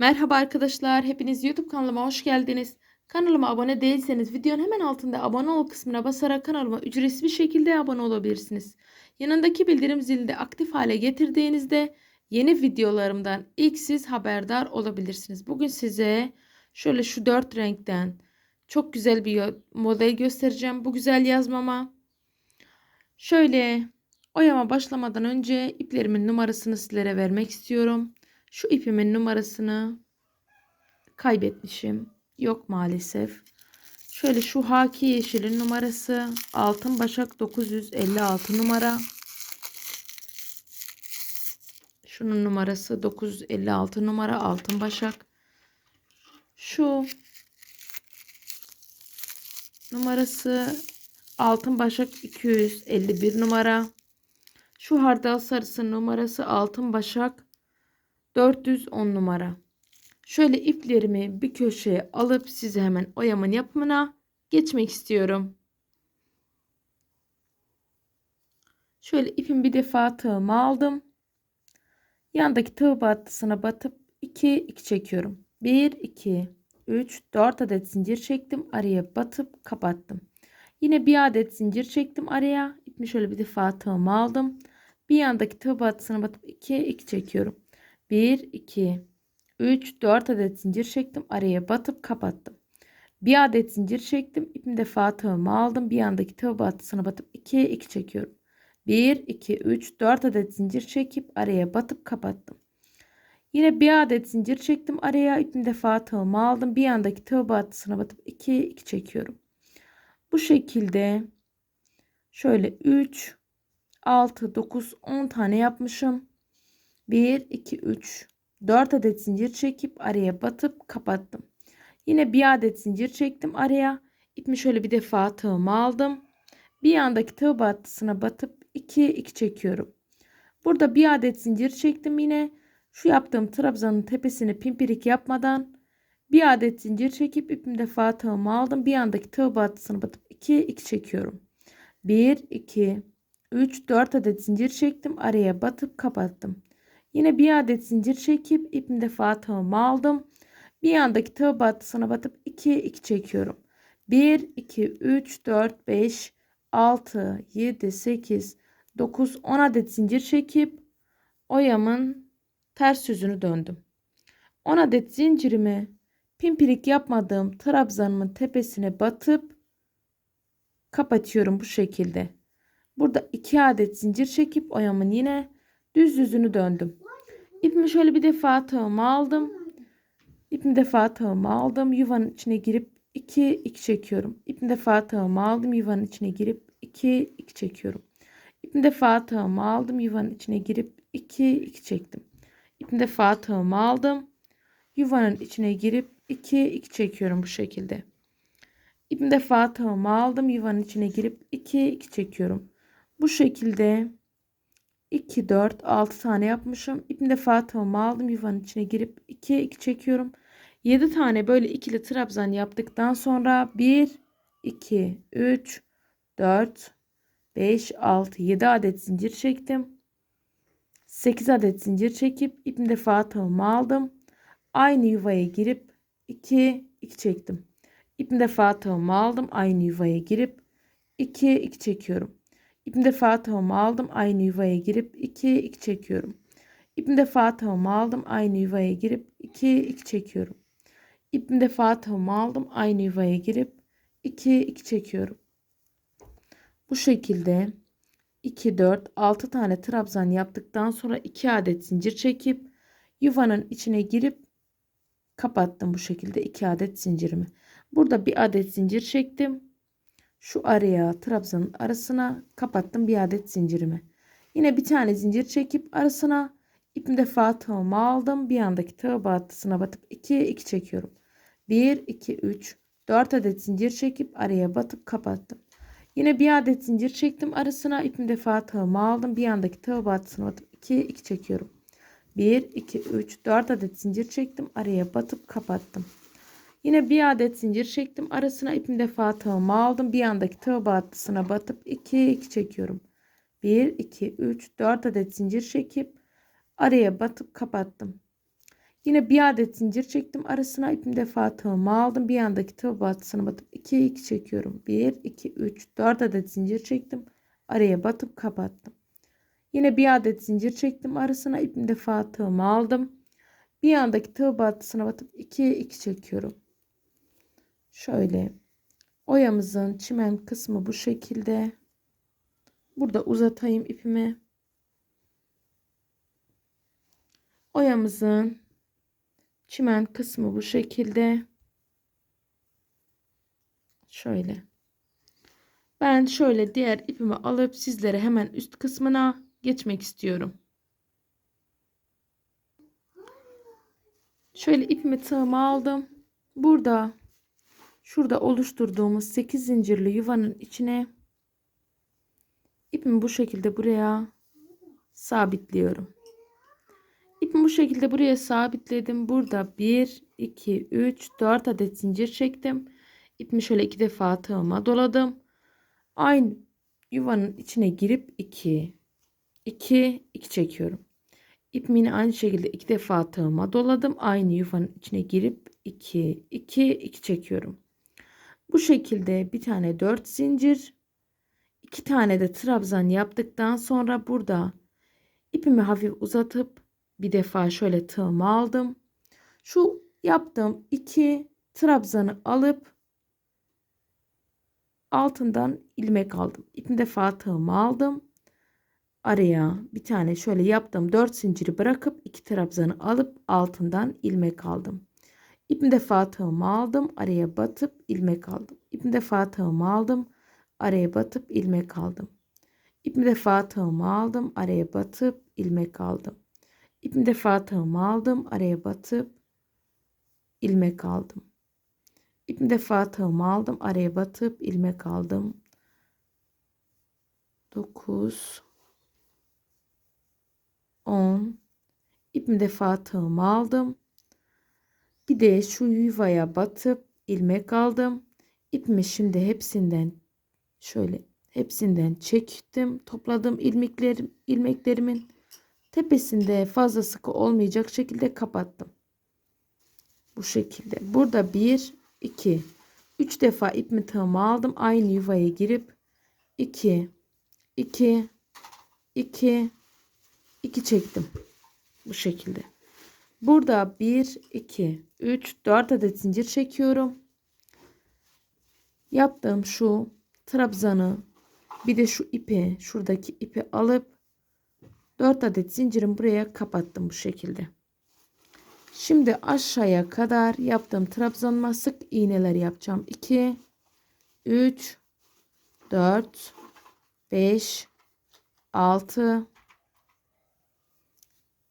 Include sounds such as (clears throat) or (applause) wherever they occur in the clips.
Merhaba arkadaşlar, hepiniz YouTube kanalıma hoş geldiniz. Kanalıma abone değilseniz videonun hemen altında abone ol kısmına basarak kanalıma ücretsiz bir şekilde abone olabilirsiniz. Yanındaki bildirim zilini de aktif hale getirdiğinizde yeni videolarımdan ilk siz haberdar olabilirsiniz. Bugün size şöyle şu dört renkten çok güzel bir model göstereceğim. Bu güzel yazmama. Şöyle oyama başlamadan önce iplerimin numarasını sizlere vermek istiyorum. Şu ipimin numarasını kaybetmişim. Yok maalesef. Şöyle şu haki yeşilin numarası altın başak 956 numara. Şunun numarası 956 numara altın başak. Şu numarası altın başak 251 numara. Şu hardal sarısı numarası altın başak 410 numara. Şöyle iplerimi bir köşeye alıp size hemen oyamın yapımına geçmek istiyorum. Şöyle ipin bir defa tığımı aldım. Yandaki tığ battısına batıp 2 2 çekiyorum. 1 2 3 4 adet zincir çektim. Araya batıp kapattım. Yine bir adet zincir çektim araya. İpimi şöyle bir defa tığımı aldım. Bir yandaki tığ battısına batıp 2 2 çekiyorum. 1 2 3 4 adet zincir çektim. Araya batıp kapattım. Bir adet zincir çektim. İpimi defa tığımı aldım. Bir yandaki tığ battısına batıp 2 2 çekiyorum. 1 2 3 4 adet zincir çekip araya batıp kapattım. Yine bir adet zincir çektim araya ipimi defa tığımı aldım. Bir yandaki tığ battısına batıp 2 2 çekiyorum. Bu şekilde şöyle 3 6 9 10 tane yapmışım. 1 2 3 4 adet zincir çekip araya batıp kapattım. Yine bir adet zincir çektim araya. İpimi şöyle bir defa tığımı aldım. Bir yandaki tığ battısına batıp 2 2 çekiyorum. Burada bir adet zincir çektim yine. Şu yaptığım trabzanın tepesini pimpirik yapmadan bir adet zincir çekip ipimi defa tığımı aldım. Bir yandaki tığ battısına batıp 2 2 çekiyorum. 1 2 3 4 adet zincir çektim. Araya batıp kapattım. Yine bir adet zincir çekip ipimi defa tığımı aldım. Bir yandaki tığ battısına batıp 2 2 çekiyorum. 1 2 3 4 5 6 7 8 9 10 adet zincir çekip oyamın ters yüzünü döndüm. 10 adet zincirimi pimpirik yapmadığım trabzanımın tepesine batıp kapatıyorum bu şekilde. Burada 2 adet zincir çekip oyamın yine düz yüzünü döndüm. İpimi şöyle bir defa tığımı aldım. İpimi defa tığımı aldım. Yuvanın içine girip 2 2 çekiyorum. İpimi defa tığımı aldım. Yuvanın içine girip 2 2 çekiyorum. İpimi defa tığımı aldım. Yuvanın içine girip 2 2 çektim. İpimi defa tığımı aldım. Yuvanın içine girip 2 2 çekiyorum bu şekilde. İpimi defa tığımı aldım. Yuvanın içine girip 2 2 çekiyorum. Bu şekilde 2 4 6 tane yapmışım. İpimi defa tığımı aldım. Yuvanın içine girip 2 2 çekiyorum. 7 tane böyle ikili trabzan yaptıktan sonra 1 2 3 4 5 6 7 adet zincir çektim. 8 adet zincir çekip ipimi defa tığımı aldım. Aynı yuvaya girip 2 2 çektim. İpimi defa tığımı aldım. Aynı yuvaya girip 2 2 çekiyorum. İpimi defa tığımı aldım. Aynı yuvaya girip 2 2 çekiyorum. İpimi defa tığımı aldım. Aynı yuvaya girip 2 2 çekiyorum. İpimi defa tığımı aldım. Aynı yuvaya girip 2 2 çekiyorum. Bu şekilde 2 4 6 tane trabzan yaptıktan sonra 2 adet zincir çekip yuvanın içine girip kapattım bu şekilde 2 adet zincirimi. Burada bir adet zincir çektim. Şu araya trabzanın arasına kapattım bir adet zincirimi. Yine bir tane zincir çekip arasına ipim defa tığımı aldım. Bir yandaki tığ battısına batıp 2 2 çekiyorum. 1 2 3 4 adet zincir çekip araya batıp kapattım. Yine bir adet zincir çektim arasına ipim defa tığımı aldım. Bir yandaki tığ battısına batıp 2 2 çekiyorum. 1 2 3 4 adet zincir çektim araya batıp kapattım. Yine bir adet zincir çektim arasına ipim defa tığımı aldım. Bir yandaki tığ battısına batıp 2 2 çekiyorum. 1 2 3 4 adet zincir çekip araya batıp kapattım. Yine bir adet zincir çektim. Arasına ipim defa tığımı aldım. Bir yandaki tığ batısını batıp 2'ye 2 çekiyorum. 1, 2, 3, 4 adet zincir çektim. Araya batıp kapattım. Yine bir adet zincir çektim. Arasına ipim defa tığımı aldım. Bir yandaki tığ batısına batıp 2'ye 2 çekiyorum. Şöyle oyamızın çimen kısmı bu şekilde. Burada uzatayım ipimi. Oyamızın çimen kısmı bu şekilde. Şöyle. Ben şöyle diğer ipimi alıp sizlere hemen üst kısmına geçmek istiyorum. Şöyle ipimi tığıma aldım. Burada şurada oluşturduğumuz 8 zincirli yuvanın içine ipimi bu şekilde buraya sabitliyorum. İpimi bu şekilde buraya sabitledim. Burada 1, 2, 3, 4 adet zincir çektim. İpimi şöyle iki defa tığıma doladım. Aynı yuvanın içine girip 2, 2, 2 çekiyorum. İpimi aynı şekilde iki defa tığıma doladım. Aynı yuvanın içine girip 2, 2, 2 çekiyorum. Bu şekilde bir tane 4 zincir, iki tane de trabzan yaptıktan sonra burada ipimi hafif uzatıp bir defa şöyle tığımı aldım. Şu yaptığım iki trabzanı alıp altından ilmek aldım. İpimi defa tığımı aldım. Araya bir tane şöyle yaptım. 4 zinciri bırakıp iki trabzanı alıp altından ilmek aldım. İpimi defa tığımı aldım. Araya batıp ilmek aldım. İpimi defa tığımı aldım. Araya batıp ilmek aldım. İpimi defa tığımı aldım. Araya batıp ilmek aldım. İpimi defa tığımı aldım. Araya batıp ilmek aldım. İpimi defa tığımı aldım. Araya batıp ilmek aldım. 9 10 İpimi defa tığımı aldım. Bir de şu yuvaya batıp ilmek aldım. İpimi şimdi hepsinden şöyle hepsinden çektim. Topladım ilmeklerim, ilmeklerimin tepesinde fazla sıkı olmayacak şekilde kapattım. Bu şekilde. Burada 1 2 3 defa ipimi tığımı aldım. Aynı yuvaya girip 2 2 2 2 çektim. Bu şekilde. Burada 1 2 3 4 adet zincir çekiyorum. Yaptığım şu trabzanı bir de şu ipi şuradaki ipi alıp 4 adet zincirim buraya kapattım bu şekilde. Şimdi aşağıya kadar yaptığım trabzanıma sık iğneler yapacağım. 2 3 4 5 6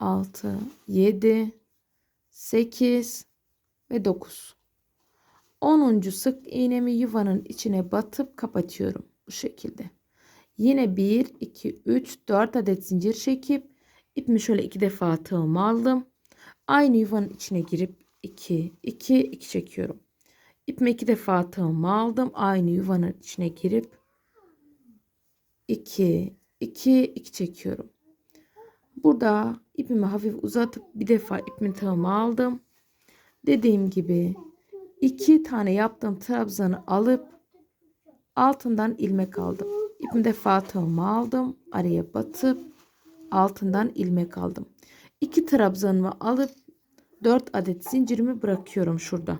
6 7 8 ve 9 10. sık iğnemi yuvanın içine batıp kapatıyorum bu şekilde. Yine 1 2 3 4 adet zincir çekip ipimi şöyle iki defa tığımı aldım. Aynı yuvanın içine girip 2 2 2 çekiyorum. İpimi iki defa tığımı aldım. Aynı yuvanın içine girip 2 2 2 çekiyorum. Burada ipimi hafif uzatıp bir defa ipimi tığımı aldım. Dediğim gibi iki tane yaptığım trabzanı alıp altından ilmek aldım. İpimi defa tığımı aldım. Araya batıp altından ilmek aldım. İki trabzanımı alıp 4 adet zincirimi bırakıyorum şurada.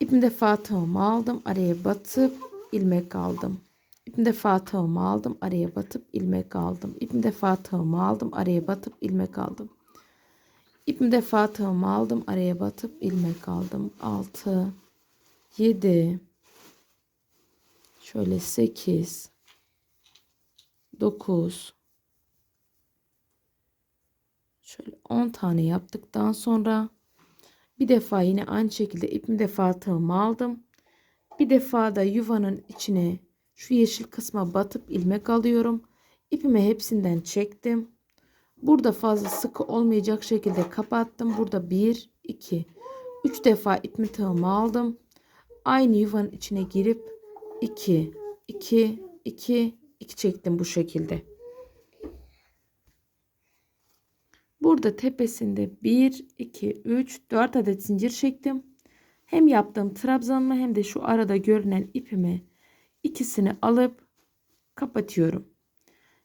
İpimi defa tığımı aldım. Araya batıp ilmek aldım. İpimi defa tığımı aldım. Araya batıp ilmek aldım. İpimi defa tığımı aldım. Araya batıp ilmek aldım. İpimi defa tığımı aldım. Araya batıp ilmek aldım. 6 7 şöyle 8 9 şöyle 10 tane yaptıktan sonra bir defa yine aynı şekilde ipimi defa tığımı aldım. Bir defa da yuvanın içine şu yeşil kısma batıp ilmek alıyorum. İpimi hepsinden çektim. Burada fazla sıkı olmayacak şekilde kapattım. Burada 1, 2, 3 defa ipimi tığımı aldım. Aynı yuvanın içine girip 2, 2, 2, 2 çektim bu şekilde. Burada tepesinde 1, 2, 3, 4 adet zincir çektim. Hem yaptığım trabzanımı hem de şu arada görünen ipimi ikisini alıp kapatıyorum.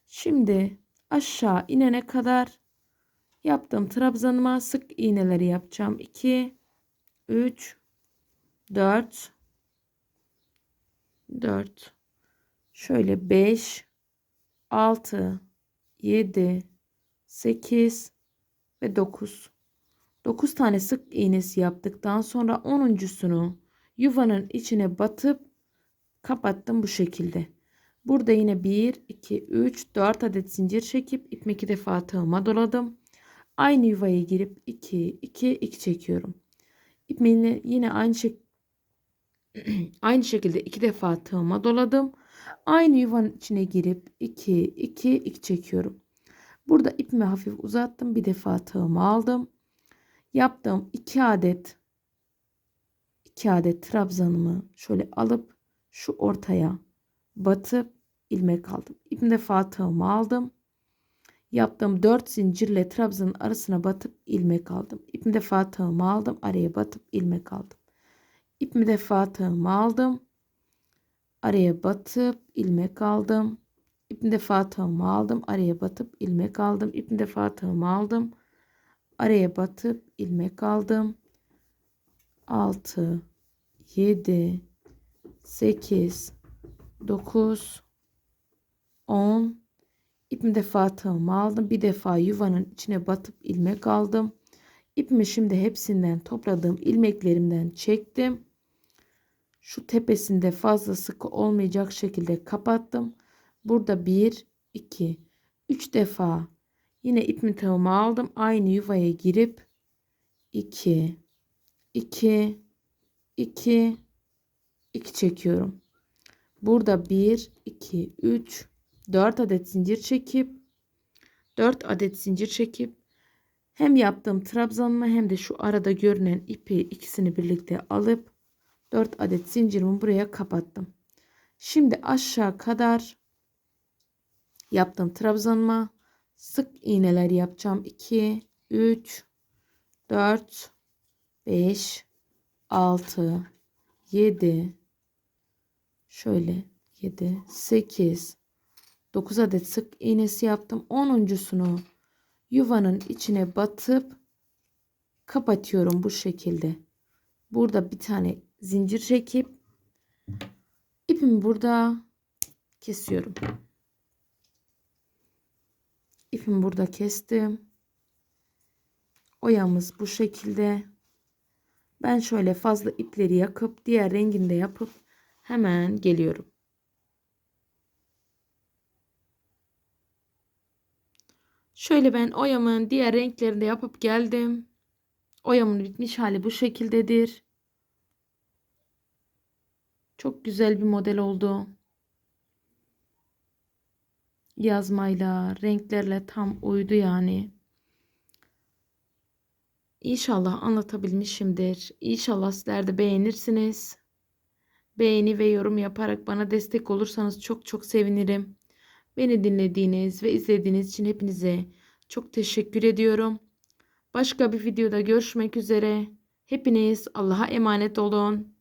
Şimdi aşağı inene kadar yaptığım trabzanıma sık iğneleri yapacağım. 2 3 4 4 şöyle 5 6 7 8 ve 9 9 tane sık iğnesi yaptıktan sonra 10.sunu yuvanın içine batıp kapattım bu şekilde. Burada yine 1, 2, 3, 4 adet zincir çekip ipimi iki defa tığıma doladım. Aynı yuvaya girip 2, 2, 2 çekiyorum. İpimi yine aynı şek (clears throat) aynı şekilde iki defa tığıma doladım. Aynı yuvanın içine girip 2, 2, 2 çekiyorum. Burada ipimi hafif uzattım. Bir defa tığımı aldım. Yaptığım 2 adet 2 adet trabzanımı şöyle alıp şu ortaya batıp ilmek aldım. İpim defa tığımı aldım. Yaptığım 4 zincirle trabzanın arasına batıp ilmek aldım. İpim defa tığımı aldım. Araya batıp ilmek aldım. İpimi defa tığımı aldım. Araya batıp ilmek aldım. İpim defa tığımı aldım. Araya batıp ilmek aldım. İpim defa tığımı aldım. Araya batıp ilmek aldım. 6 7 8 9 10 İpimi defa tığımı aldım. Bir defa yuvanın içine batıp ilmek aldım. İpimi şimdi hepsinden topladığım ilmeklerimden çektim. Şu tepesinde fazla sıkı olmayacak şekilde kapattım. Burada 1, 2, 3 defa yine ipimi tığımı aldım. Aynı yuvaya girip 2, 2, 2, 2 çekiyorum. Burada 1, 2, 3, 4 adet zincir çekip 4 adet zincir çekip hem yaptığım trabzanımı hem de şu arada görünen ipi ikisini birlikte alıp 4 adet zincirimi buraya kapattım. Şimdi aşağı kadar yaptığım trabzanıma sık iğneler yapacağım. 2, 3, 4, 5, 6, 7, şöyle 7, 8, 9 adet sık iğnesi yaptım. 10.sunu yuvanın içine batıp kapatıyorum bu şekilde. Burada bir tane zincir çekip ipimi burada kesiyorum. İpimi burada kestim. Oyamız bu şekilde. Ben şöyle fazla ipleri yakıp diğer renginde yapıp hemen geliyorum. Şöyle ben oyamın diğer renklerinde yapıp geldim. Oyamın bitmiş hali bu şekildedir. Çok güzel bir model oldu. Yazmayla, renklerle tam uydu yani. İnşallah anlatabilmişimdir. İnşallah sizler de beğenirsiniz. Beğeni ve yorum yaparak bana destek olursanız çok çok sevinirim. Beni dinlediğiniz ve izlediğiniz için hepinize çok teşekkür ediyorum. Başka bir videoda görüşmek üzere. Hepiniz Allah'a emanet olun.